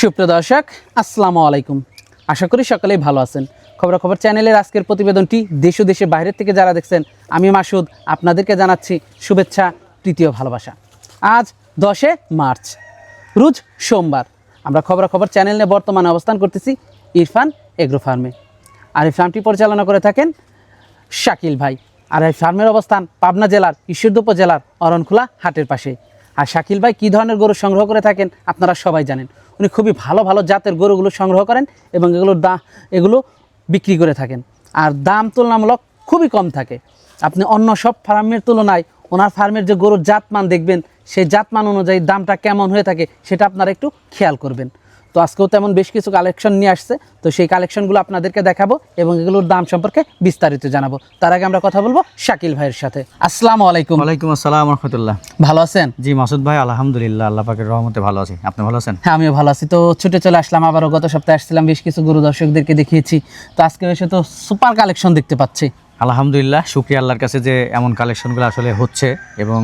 সুপ্রিয় দর্শক, আসসালামু আলাইকুম। আশা করি সকলেই ভালো আছেন। খবরাখবর চ্যানেলের আজকের প্রতিবেদনটি দেশ ও দেশের বাইরের থেকে যারা দেখছেন, আমি মাসুদ আপনাদেরকে জানাচ্ছি শুভেচ্ছা তৃতীয় ভালোবাসা। আজ দশে মার্চ, রোজ সোমবার। আমরা খবরাখবর চ্যানেল নিয়ে বর্তমানে অবস্থান করতেছি ইরফান এগ্রো ফার্মে। আর এই ফার্মটি পরিচালনা করে থাকেন শাকিল ভাই। আর এই ফার্মের অবস্থান পাবনা জেলার ঈশ্বরদী উপজেলার অরণখোলা হাটের পাশে। আর শাকিল ভাই কী ধরনের গরু সংগ্রহ করে থাকেন আপনারা সবাই জানেন। উনি খুবই ভালো ভালো জাতের গরুগুলো সংগ্রহ করেন এবং এগুলোর দা, এগুলো বিক্রি করে থাকেন। আর দাম তুলনামূলক খুবই কম থাকে। আপনি অন্য সব ফার্মের তুলনায় ওনার ফার্মের যে গরুর জাতমান দেখবেন, সেই জাতমান অনুযায়ী দামটা কেমন হয়ে থাকে সেটা আপনারা একটু খেয়াল করবেন। তো আজকেও তেমন বেশ কিছু কালেকশন নিয়ে আসছে। তো সেই কালেকশনগুলো আপনাদেরকে দেখাবো এবং এগুলোর দাম সম্পর্কে বিস্তারিত জানাব। তার আগে আমরা কথা বলব শাকিল ভাইয়ের সাথে। আসসালামু আলাইকুম। ওয়ালাইকুম আসসালাম রহমতুল্লাহ। ভালো আছেন? জি মাসুদ ভাই আলহামদুলিল্লাহ আল্লাহ পাকের রহমতে ভালো আছি। আপনি ভালো আছেন? হ্যাঁ আমিও ভালো আছি। তো ছুটে চলে আসলাম আবারও। গত সপ্তাহে আসছিলাম বেশ কিছু গুরু দর্শকদেরকে দেখিয়েছি। তো আজকে এসে তো সুপার কালেকশন দেখতে পাচ্ছি। আলহামদুলিল্লাহ শুক্রিয়া আল্লাহর কাছে যে এমন কালেকশনগুলো আসলে হচ্ছে এবং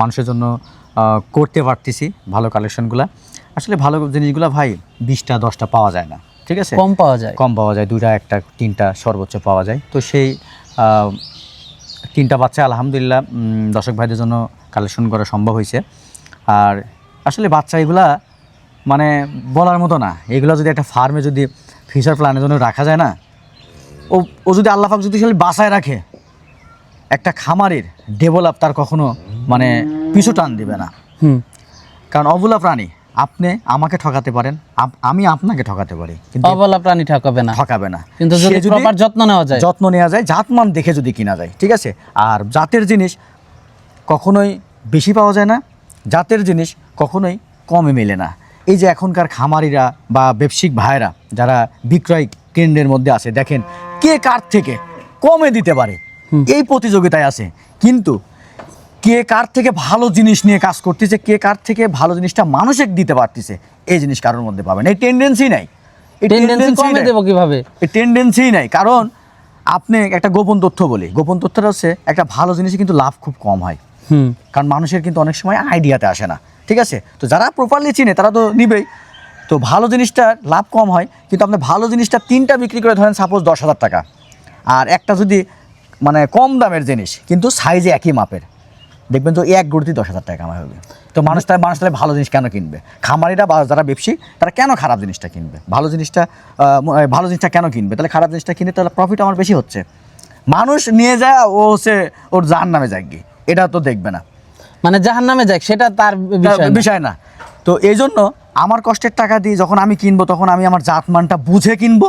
মানুষের জন্য করতে পারতেছি ভালো কালেকশনগুলো আসলে ভালো জিনিসগুলো ভাই বিশটা দশটা পাওয়া যায় না ঠিক আছে? কম পাওয়া যায়। কম পাওয়া যায় দুইটা একটা তিনটা সর্বোচ্চ পাওয়া যায়। তো সেই তিনটা বাচ্চা আলহামদুলিল্লাহ দর্শক ভাইদের জন্য কালেকশন করা সম্ভব হয়েছে। আর আসলে বাচ্চা এগুলা মানে বলার মতো না। এগুলো যদি একটা ফার্মে যদি ফিউচার প্ল্যানের জন্য রাখা যায় না ও ও যদি আল্লাহাক যদি খালি বাসায় রাখে একটা খামারের ডেভেলপ তার কখনো মানে পিছু টান দিবে না। হুম। কারণ অবলা প্রাণী আপনি আমাকে ঠকাতে পারেন। আমি আপনাকে ঠকাতে পারি। কিন্তু অবলা প্রাণী ঠকাবে না। ঠকাবে না। কিন্তু যদি প্রপার যত্ন নেওয়া যায়। যত্ন নেওয়া যায় জাতমান দেখে যদি কিনা যায় ঠিক আছে? আর জাতের জিনিস কখনোই বেশি পাওয়া যায় না। জাতের জিনিস কখনোই কমে মেলে না। এই যে এখনকার খামারিরা বা ব্যবসায়িক ভাইরা যারা বিক্রয় কেন্দ্রের মধ্যে আছে দেখেন কে কার থেকে কমে দিতে পারে? এই প্রতিযোগিতায় আছে। কিন্তু কে কার থেকে ভালো জিনিস নিয়ে কাজ করতেছে কে কার থেকে ভালো জিনিসটা মানুষকে দিতে পারতেছে এই জিনিস কারোর মধ্যে পাবেন এই টেন্ডেন্সি নাই। কীভাবে? এই টেন্ডেন্সি নাই। কারণ আপনি একটা গোপন তথ্য বলি গোপন তথ্যটা হচ্ছে একটা ভালো জিনিসে কিন্তু লাভ খুব কম হয়। হুম। কারণ মানুষের কিন্তু অনেক সময় আইডিয়াতে আসে না। ঠিক আছে? তো যারা প্রপারলি চিনে তারা তো নিবেই। তো ভালো জিনিসটা লাভ কম হয় কিন্তু আপনি ভালো জিনিসটা তিনটা বিক্রি করে ধরেন সাপোজ দশ হাজার টাকা। আর একটা যদি মানে কম দামের জিনিস কিন্তু সাইজে একই মাপের। দেখবেন তো এক গড়তি দশ হাজার টাকা কামাই হবে। তো মানুষ তাহলে মানুষ তাহলে ভালো জিনিস কেন কিনবে? খামারিরা বা যারা ব্যবসায়ী তারা কেন খারাপ জিনিসটা কিনবে? ভালো জিনিসটা ভালো জিনিসটা কেন কিনবে? তাহলে খারাপ জিনিসটা কিনে তাহলে প্রফিট আমার বেশি হচ্ছে। মানুষ নিয়ে যায় ও হচ্ছে ওর জাহান নামে যাক গিয়ে এটা তো দেখবে না। মানে জাহান নামে যাক সেটা তার বিষয় না। তো এই জন্য আমার কষ্টের টাকা দিয়ে যখন আমি কিনবো তখন আমি আমার জাতমানটা বুঝে কিনবো।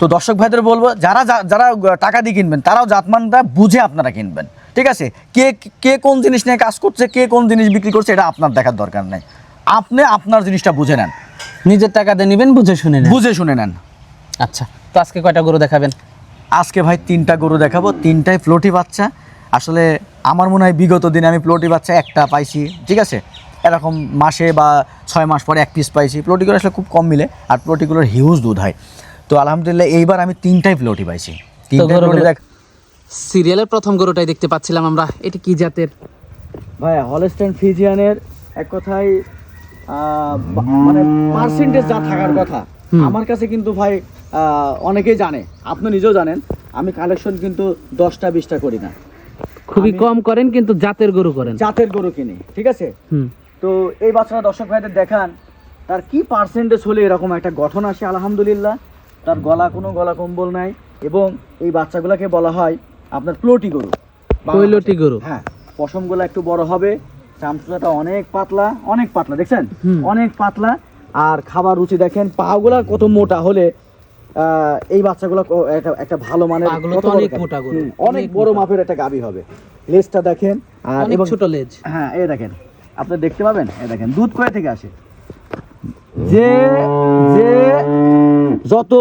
তো দর্শক ভাইদের বলব যারা যারা টাকা দিয়ে কিনবেন তারাও জাতমানটা বুঝে আপনারা কিনবেন। ঠিক আছে? কে কে কোন জিনিস নিয়ে কাজ করছে কে কোন জিনিস বিক্রি করছে এটা আপনার দেখার দরকার নেই। আপনি আপনার জিনিসটা বুঝে নেন। নিজের টাকা দিয়ে নেবেন বুঝে শুনে নেন। বুঝে শুনে নেন। আচ্ছা তো আজকে কয়টা গরু দেখাবেন? আজকে ভাই তিনটা গরু দেখাবো তিনটাই প্লটি বাচ্চা। আসলে আমার মনে হয় বিগত দিনে আমি প্লটি বাচ্চা একটা পাইছি ঠিক আছে? এরকম মাসে বা ছয় মাস পরে এক পিস পাইছি। প্লটিগুলো আসলে খুব কম মিলে আর প্লটিগুলোর হিউজ দুধ হয়। তো আলহামদুলিল্লাহ এইবার আমি তিনটাই প্লটি পাইছি। তিনটাই প্লটি দেখ সিরিয়ালের প্রথম গরুটাই দেখতে পাচ্ছিলাম আমরা। এটা কি জাতের? ভাই হলস্টেন ফিজিয়ানের এক কথায় মানে পার্সেন্টেজ যা থাকার কথা। আমার কাছে কিন্তু ভাই অনেকেই জানে। আপনি নিজেও জানেন আমি কালেকশন কিন্তু দশটা বিশটা করি না। খুবই কম করেন কিন্তু জাতের গরু করেন। জাতের গরু কিনি ঠিক আছে? তো এই বাচ্চাটা দর্শক ভাইদের দেখান তার কি পার্সেন্টেজ হলে এরকম একটা গঠন আসে আলহামদুলিল্লাহ। তার গলা কোনো গলা কম্বল নাই এবং এই বাচ্চাগুলোকে বলা হয় আপনার প্লোটি গরু। কৈলটি গরু। হ্যাঁ পশমগুলো একটু বড় হবে চামচুলাটা অনেক পাতলা অনেক পাতলা দেখছেন? অনেক পাতলা। আর খাবার রুচি দেখেন পাগুলা কত মোটা হলে এই বাচ্চাগুলো একটা ভালো মানের অনেক মোটা গরু, অনেক বড় মাপের একটা গাবি হবে। লেজটা দেখেন আর এবং ছোট লেজ। হ্যাঁ এই দেখেন। আপনি দেখতে পাবেন? এই দেখেন দুধ কোথা থেকে আসে? যে যে যত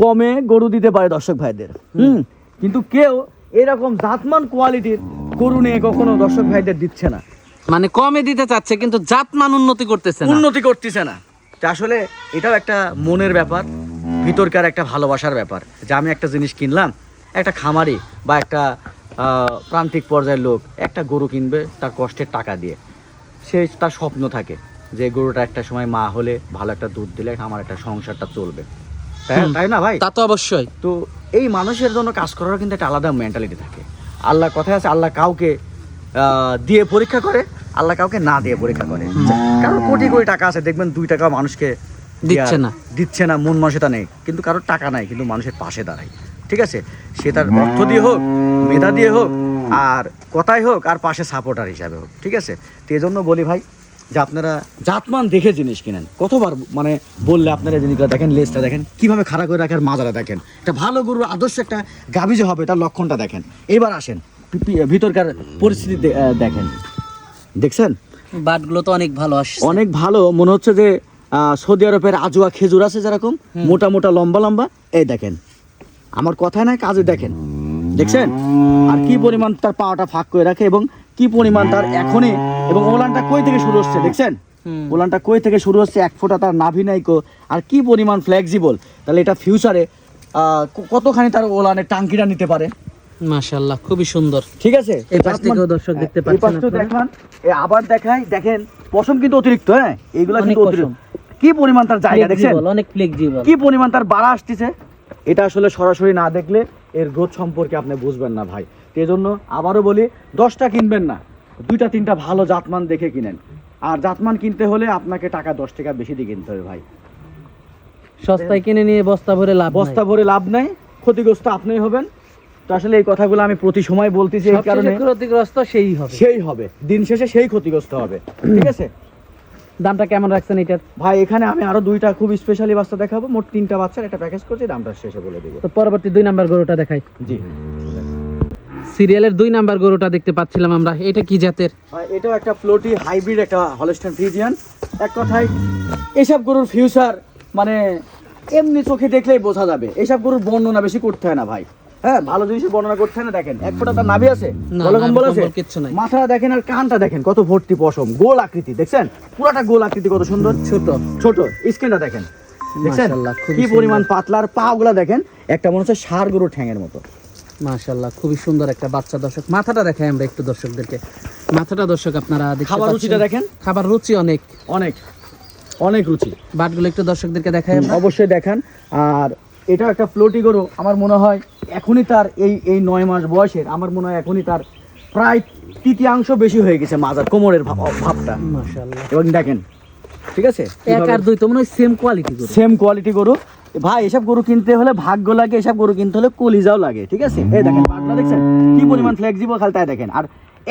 কমে গরু দিতে পারে দর্শক ভাইদের। হুম কিন্তু কেউ এরকম জাতমান কোয়ালিটির গরু নিয়ে কখনো দর্শক ভাইদের দিচ্ছে না। মানে কমে দিতে চাচ্ছে কিন্তু জাতমান উন্নতি করতেছে না। উন্নতি করতেছে না। আসলে এটাও একটা মনের ব্যাপার ভিতরকার একটা ভালোবাসার ব্যাপার। যে আমি একটা জিনিস কিনলাম একটা খামারি বা একটা আহ, প্রান্তিক পর্যায়ের লোক একটা গরু কিনবে তার কষ্টের টাকা দিয়ে। সে তার স্বপ্ন থাকে যে গরুটা একটা সময় মা হলে ভালো একটা দুধ দিলে আমার একটা সংসারটা চলবে। তাই তাই না ভাই? তা তো অবশ্যই। তো এই মানুষের জন্য কাজ করার কিন্তু একটা আলাদা মেন্টালিটি থাকে। আল্লাহ কথায় আছে আল্লাহ কাউকে দিয়ে পরীক্ষা করে আল্লাহ কাউকে না দিয়ে পরীক্ষা করে। কারণ কোটি কোটি টাকা আছে দেখবেন দুই টাকা মানুষকে দিচ্ছে না। দিচ্ছে না মন মানসিকতা নেই। কিন্তু কারোর টাকা নাই কিন্তু মানুষের পাশে দাঁড়ায়। ঠিক আছে? সে তার অর্থ দিয়ে হোক মেধা দিয়ে হোক আর কথাই হোক আর পাশে সাপোর্টার হিসাবে হোক। ঠিক আছে? তো এই জন্য বলি ভাই যে আপনারা জাতমান দেখে জিনিস কিনেন। কতবার মানে বললে আপনারা এই জিনিসগুলো দেখেন লেজটা দেখেন কীভাবে খাড়া করে রাখার মাজারা দেখেন। একটা ভালো গরুর আদর্শ একটা গাভী যে হবে তার লক্ষণটা দেখেন। এবার আসেন ভিতরকার পরিস্থিতি দেখেন। দেখছেন? বাটগুলো তো অনেক ভালো আসছে। অনেক ভালো মনে হচ্ছে যে সৌদি আরবের আজুয়া খেজুর আছে যেরকম মোটা মোটা লম্বা লম্বা। এই দেখেন আমার কথায় নাই কাজে দেখেন। দেখছেন? আর কি পরিমাণ তার পাওয়াটা ফাঁক করে রাখে এবং কি পরিমাণ তার এখনই? এবং ওলানটা কই থেকে শুরু হচ্ছে দেখছেন? ওলানটা কই থেকে শুরু হচ্ছে? এক ফোঁটা তার নাভি নাইকো আর কি পরিমাণ ফ্লেক্সিবল তাহলে এটা ফিউচারে কতখানি তার ওলানের টাঙ্কিটা নিতে পারে? মাশাআল্লাহ খুবই সুন্দর। ঠিক আছে? এই পাশ থেকেও দর্শক দেখতে পাচ্ছেন পাশটাও আপনারা। দেখান এ আবার দেখাই দেখেন পশম কিন্তু অতিরিক্ত হ্যাঁ? এইগুলা কিন্তু অতিরিক্ত। কি পরিমাণ তার জায়গা দেখছেন? অনেক ফ্লেক্সিবল কি পরিমাণ তার বাড়া আসতেছে? এটা আসলে সরাসরি না দেখলে এর গ্রোথ সম্পর্কে আপনি বুঝবেন না ভাই। এই জন্য আবারও বলি দশটা কিনবেন না। দুইটা তিনটা ভালো জাতমান দেখে কিনেন। আর জাতমান কিনতে হলে আপনাকে টাকা দশ টাকা বেশি দিয়ে কিনতে হবে ভাই। সস্তায় কিনে নিয়ে বস্তা ভরে লাভ বস্তা ভরে লাভ নাই ক্ষতিগ্রস্ত আপনিই হবেন। তো আসলে এই কথাগুলো আমি প্রতি সময় বলতেছি এই কারণে। ক্ষতিগ্রস্ত সেই হবে। সেই হবে। দিন শেষে সেই ক্ষতিগ্রস্ত হবে। ঠিক আছে? দামটা কেমন রাখছেন এটার? ভাই এখানে আমি আরও দুইটা খুব স্পেশালি বাচ্চা দেখাবো। মোট তিনটা বাচ্চার একটা প্যাকেজ করছি দামটা শেষে বলে দিব। তো পরবর্তী দুই নাম্বার গরুটা দেখাই। জি। সিরিয়ালের দুই নাম্বার গরুটা দেখতে পাচ্ছিলাম আমরা। এটা কি জাতের? এটাও একটা ফ্লোটি হাইব্রিড একটা হলস্টাইন ফ্রিজিয়ান এক কথায় এসব গরুর ফিউচার মানে এমনি চোখে দেখলেই বোঝা যাবে। এসব গরুর বর্ণনা বেশি করতে হয় না ভাই। হ্যাঁ ভালো জিনিসের বর্ণনা করতে হয় না দেখেন। এক ফোঁটা তার নাভি আছে আছে। কিচ্ছু নাই। মাথাটা দেখেন আর কানটা দেখেন কত ভর্তি পশম। গোল আকৃতি দেখছেন? পুরাটা গোল আকৃতি কত সুন্দর। ছোট। ছোট। স্কিনটা দেখেন দেখছেন? কি পরিমাণ পাতলার পা গুলা দেখেন একটা মনে হচ্ছে ষাড় গরু ঠ্যাঙের মতো। মাশাআল্লাহ খুবই সুন্দর একটা বাচ্চা দর্শক। মাথাটা দেখাই আমরা একটু দর্শকদেরকে। মাথাটা দর্শক আপনারা খাবার রুচিটা দেখেন? খাবার রুচি অনেক। অনেক। অনেক রুচি। বাটগুলো একটু দর্শকদেরকে দেখাই অবশ্যই দেখান। আর এটাও একটা ফ্লোটি গরু। আমার মনে হয় এখনই তার এই এই নয় মাস বয়সের আমার মনে হয় এখনই তার প্রায় তৃতীয়াংশ বেশি হয়ে গেছে মাজার কোমরের ভাব- ভাবটা। মাশাআল্লাহ। এবং দেখেন ঠিক আছে? এক আর দুই তো মনে হয় সেম কোয়ালিটি গরু। সেম কোয়ালিটি গরু। ভাই এসব গরু কিনতে হলে ভাগ্য লাগে এসব গরু কিনতে হলে কলিজাও লাগে ঠিক আছে? এই দেখেন পাটনা দেখছেন? কি পরিমাণ ফ্লেক্সিবল খালি তাই দেখেন। আর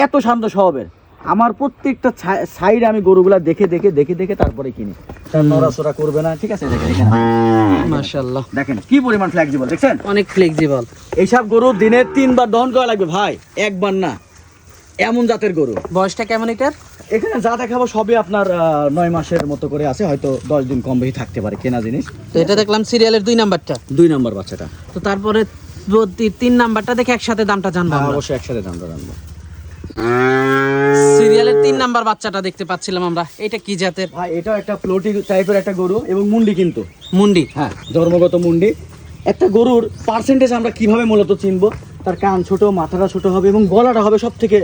এত শান্ত স্বভাবের। আমার প্রত্যেকটা সাইডে আমি গরুগুলা দেখে দেখে দেখে দেখে তারপরে কিনি। নড়াচড়া করবে না ঠিক আছে? দেখেন এখানে। মাশাআল্লাহ। দেখেন কি পরিমাণ ফ্লেক্সিবল দেখছেন? অনেক ফ্লেক্সিবল এইসব গরু দিনে তিনবার দহন করা লাগবে ভাই একবার না। এমন জাতের গরু। বয়সটা কেমন এটার? এখানে যা দেখাবো সবই আপনার নয় মাসের মতো করে আছে হয়তো দশ দিন কম বেশি থাকতে পারে কেনা জিনিস। তো এটা দেখলাম সিরিয়ালের দুই নাম্বারটা। দুই নাম্বার বাচ্চাটা। তো তারপরে তিন নাম্বারটা দেখে একসাথে দামটা জানব হ্যাঁ, অবশ্যই একসাথে দামটা জানব। সিরিয়ালের তিন নাম্বার বাচ্চাটা দেখতে পাচ্ছিলাম আমরা। এটা কি জাতের? ভাই এটাও একটা ফ্লোটি টাইপের একটা গরু এবং মুন্ডি কিন্তু। মুন্ডি। হ্যাঁ জন্মগত মুন্ডি। একটা গরুর পার্সেন্টেজ আমরা কীভাবে মূলত চিনবো? তার কান ছোট মাথাটা ছোট হবে এবং গলাটা হবে সব থেকে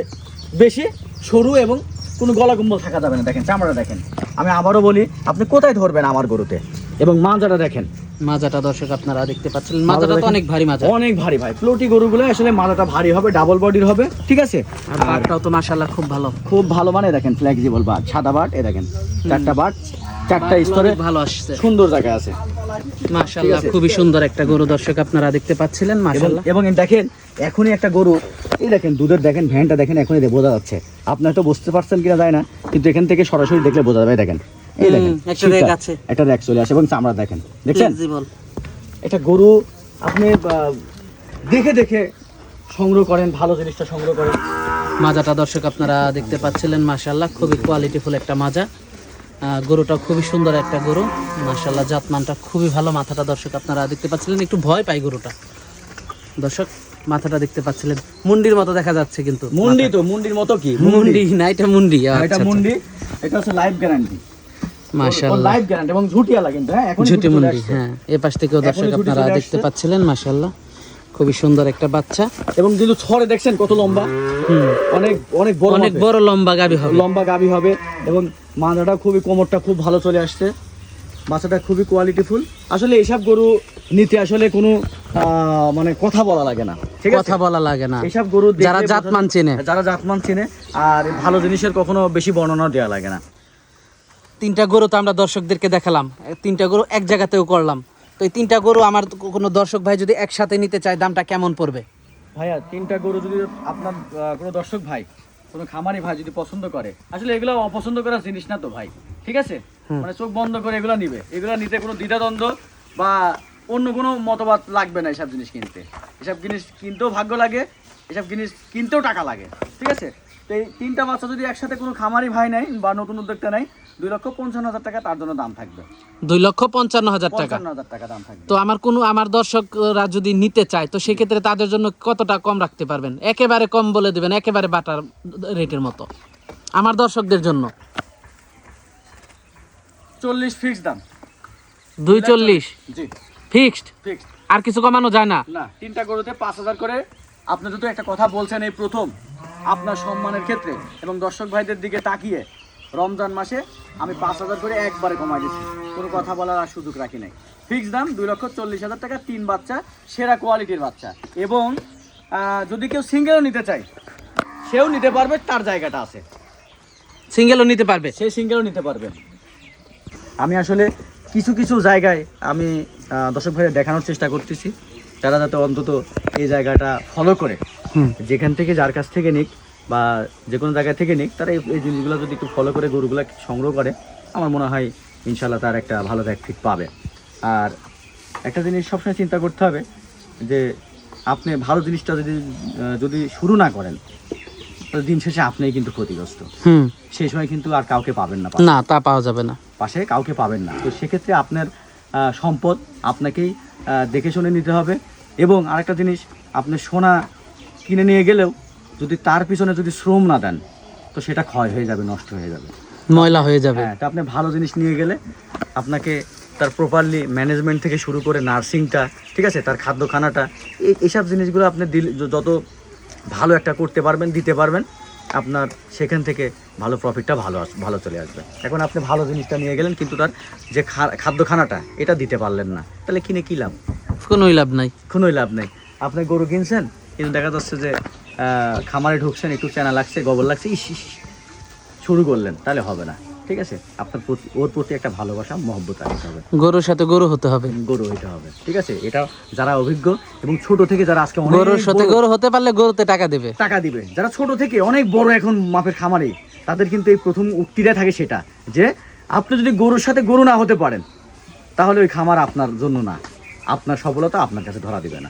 বেশি সরু এবং কোনো গলা কুম্বল থাকা যাবে না দেখেন চামড়া দেখেন। আমি আবারও বলি আপনি কোথায় ধরবেন আমার গরুতে? এবং মাজাটা দেখেন। মাজাটা দর্শক আপনারা দেখতে পাচ্ছেন। মাজাটা তো অনেক ভারী মাজা। অনেক ভারী ভাই। ফ্লোটি গরুগুলো আসলে মাজাটা ভারী হবে ডাবল বডির হবে ঠিক আছে? আর বাটটাও তো মাশাআল্লাহ খুব ভালো। খুব ভালো মানে দেখেন ফ্লেক্সিবল বাট সাদা বাট এ দেখেন চারটা বাট চারটা স্তরে ভালো আসছে। সুন্দর জায়গা আছে। মাশাআল্লাহ খুবই সুন্দর একটা গরু দর্শক আপনারা দেখতে পাচ্ছিলেন এবং মাশাআল্লাহ। এবং দেখেন এখনই একটা গরু এই দেখেন দুধের দেখেন ভ্যানটা দেখেন এখনই বোঝা যাচ্ছে। আপনার তো বুঝতে পারছেন কিনা যায় না কিন্তু এখান থেকে সরাসরি দেখলে বোঝা যাবে দেখেন। এই দেখেন একটা আছে। একটা রেক চলে আসে এবং চামড়া দেখেন দেখছেন? এটা গরু আপনি দেখে দেখে সংগ্রহ করেন ভালো জিনিসটা সংগ্রহ করেন। মাজাটা দর্শক আপনারা দেখতে পাচ্ছিলেন মাশাআল্লাহ খুবই কোয়ালিটিফুল একটা মাজা। গরুটা খুবই সুন্দর একটা গরু। মাশাআল্লাহ জাতমানটা খুবই ভালো। মাথাটা দর্শক আপনারা দেখতে পাচ্ছিলেন একটু ভয় পাই গরুটা। দর্শক মাথাটা দেখতে পাচ্ছিলেন। মুন্ডির মতো দেখা যাচ্ছে কিন্তু মুন্ডি তো মুন্ডির মতো কি? মুন্ডি না এটা মুন্ডি। আচ্ছা, এটা আচ্ছা। মুন্ডি। এটা হচ্ছে লাইফ গ্যারান্টি মাশাআল্লাহ। লাইফ গ্যারান্টি এবং ঝুটিয়ালা কিন্তু হ্যাঁ এখন ঝুটি মুন্ডি হ্যাঁ এ পাশ থেকেও দর্শক আপনারা দেখতে। পাচ্ছিলেন মাশাআল্লাহ। খুবই সুন্দর একটা বাচ্চা। এবং কিন্তু ছড়ে দেখছেন কত লম্বা? অনেক অনেক বড় অনেক বড় লম্বা গাবি হবে। লম্বা গাবি হবে এবং মাথাটা খুবই কোমরটা খুব ভালো চলে আসছে। বাচ্চাটা খুবই কোয়ালিটিফুল আসলে এইসব গরু নিতে আসলে কোনো মানে কথা বলা লাগে না। ঠিক কথা বলা লাগে না। এইসব গরু যারা জাতমান চেনে। যারা জাতমান চেনে আর ভালো জিনিসের কখনো বেশি বর্ণনা দেওয়া লাগে না। তিনটা গরু তো আমরা দর্শকদেরকে দেখালাম। তিনটা গরু এক জায়গাতেও করলাম। তো এই তিনটা গরু আমার কোনো দর্শক ভাই যদি একসাথে নিতে চায় দামটা কেমন পড়বে? ভাইয়া তিনটা গরু যদি আপনার কোনো দর্শক ভাই কোনো খামারি ভাই যদি পছন্দ করে আসলে এগুলো অপছন্দ করার জিনিস না তো ভাই ঠিক আছে? মানে চোখ বন্ধ করে এগুলো নিবে। এগুলো নিতে কোনো দ্বিধাদ্বন্দ্ব বা অন্য কোনো মতবাদ লাগবে না এসব জিনিস কিনতে। এসব জিনিস কিনতেও ভাগ্য লাগে এসব জিনিস কিনতেও টাকা লাগে ঠিক আছে? তো এই তিনটা বাচ্চা যদি একসাথে কোনো খামারি ভাই নেয় বা নতুন উদ্যোক্তা নেয় দুই লক্ষ পঞ্চান্ন হাজার টাকা তার জন্য দাম থাকবে। দুই লক্ষ পঞ্চান্ন হাজার টাকা। টাকা দাম থাকবে। তো আমার কোনো আমার দর্শকরা যদি নিতে চায় তো সেক্ষেত্রে তাদের জন্য কতটা কম রাখতে পারবেন? একেবারে কম বলে দিবেন একেবারে বাটার রেটের মতো। আমার দর্শকদের জন্য। চল্লিশ ফিক্স দাম। দুই চল্লিশ? জি। ফিক্সড ফিক্সড আর কিছু কমানো যায় না? না তিনটা গরুতে পাঁচ হাজার করে। আপনি যদি একটা কথা বলছেন এই প্রথম আপনার সম্মানের ক্ষেত্রে এবং দর্শক ভাইদের দিকে তাকিয়ে রমজান মাসে আমি পাঁচ হাজার করে একবারে কমাই দিচ্ছি কোনো কথা বলার আর সুযোগ রাখি নাই। ফিক্স দাম দুই লক্ষ চল্লিশ হাজার টাকা তিন বাচ্চা সেরা কোয়ালিটির বাচ্চা। এবং যদি কেউ সিঙ্গেলও নিতে চায় সেও নিতে পারবে তার জায়গাটা আছে। সিঙ্গেলও নিতে পারবে? সে সিঙ্গেলও নিতে পারবে। আমি আসলে কিছু কিছু জায়গায় আমি দর্শক ভাইদের দেখানোর চেষ্টা করতেছি যারা যাতে অন্তত এই জায়গাটা ফলো করে। যেখান থেকে যার কাছ থেকে নিক বা যে কোনো জায়গা থেকে নিক তারা এই- জিনিসগুলো যদি একটু ফলো করে গরুগুলো সংগ্রহ করে আমার মনে হয় ইনশাল্লাহ তার একটা ভালো ফিট পাবে। আর একটা জিনিস সবসময় চিন্তা করতে হবে যে আপনি ভালো জিনিসটা যদি যদি শুরু না করেন তাহলে দিন শেষে আপনিই কিন্তু ক্ষতিগ্রস্ত। হুম। সেই সময় কিন্তু আর কাউকে পাবেন না না তা পাওয়া যাবে না। পাশে কাউকে পাবেন না। তো সেক্ষেত্রে আপনার সম্পদ আপনাকেই দেখে শুনে নিতে হবে। এবং আরেকটা জিনিস আপনি সোনা কিনে নিয়ে গেলেও যদি তার পিছনে যদি শ্রম না দেন তো সেটা ক্ষয় হয়ে যাবে নষ্ট হয়ে যাবে। ময়লা হয়ে যাবে। হ্যাঁ তো আপনি ভালো জিনিস নিয়ে গেলে আপনাকে তার প্রপারলি ম্যানেজমেন্ট থেকে শুরু করে নার্সিংটা ঠিক আছে তার খাদ্য খানাটা এই এইসব জিনিসগুলো আপনি দিলে যত ভালো একটা করতে পারবেন দিতে পারবেন আপনার সেখান থেকে ভালো প্রফিটটা ভালো আস- ভালো চলে আসবে। এখন আপনি ভালো জিনিসটা নিয়ে গেলেন কিন্তু তার যে খা- খাদ্য খানাটা এটা দিতে পারলেন না। তাহলে কিনে কী লাভ? কোনোই লাভ নাই। কোনোই লাভ নেই। আপনি গরু কিনছেন কিন্তু দেখা যাচ্ছে যে খামারে ঢুকছেন একটু চেনা লাগছে গোবর লাগছে ইস শুরু করলেন তাহলে হবে না ঠিক আছে? আপনার প্রতি ওর প্রতি একটা ভালোবাসা মহব্বত রাখতে হবে। গরুর সাথে গরু হতে হবে। গরু হইতে হবে ঠিক আছে? এটা যারা অভিজ্ঞ এবং ছোট থেকে যারা আজকে অনেক গরুর সাথে গরু হতে পারলে গরুতে টাকা দেবে। টাকা দিবে। যারা ছোট থেকে অনেক বড় এখন মাপের খামারে তাদের কিন্তু এই প্রথম উক্তিটা থাকে সেটা যে আপনি যদি গরুর সাথে গরু না হতে পারেন তাহলে ওই খামার আপনার জন্য না। আপনার সফলতা আপনার কাছে ধরা দিবে না।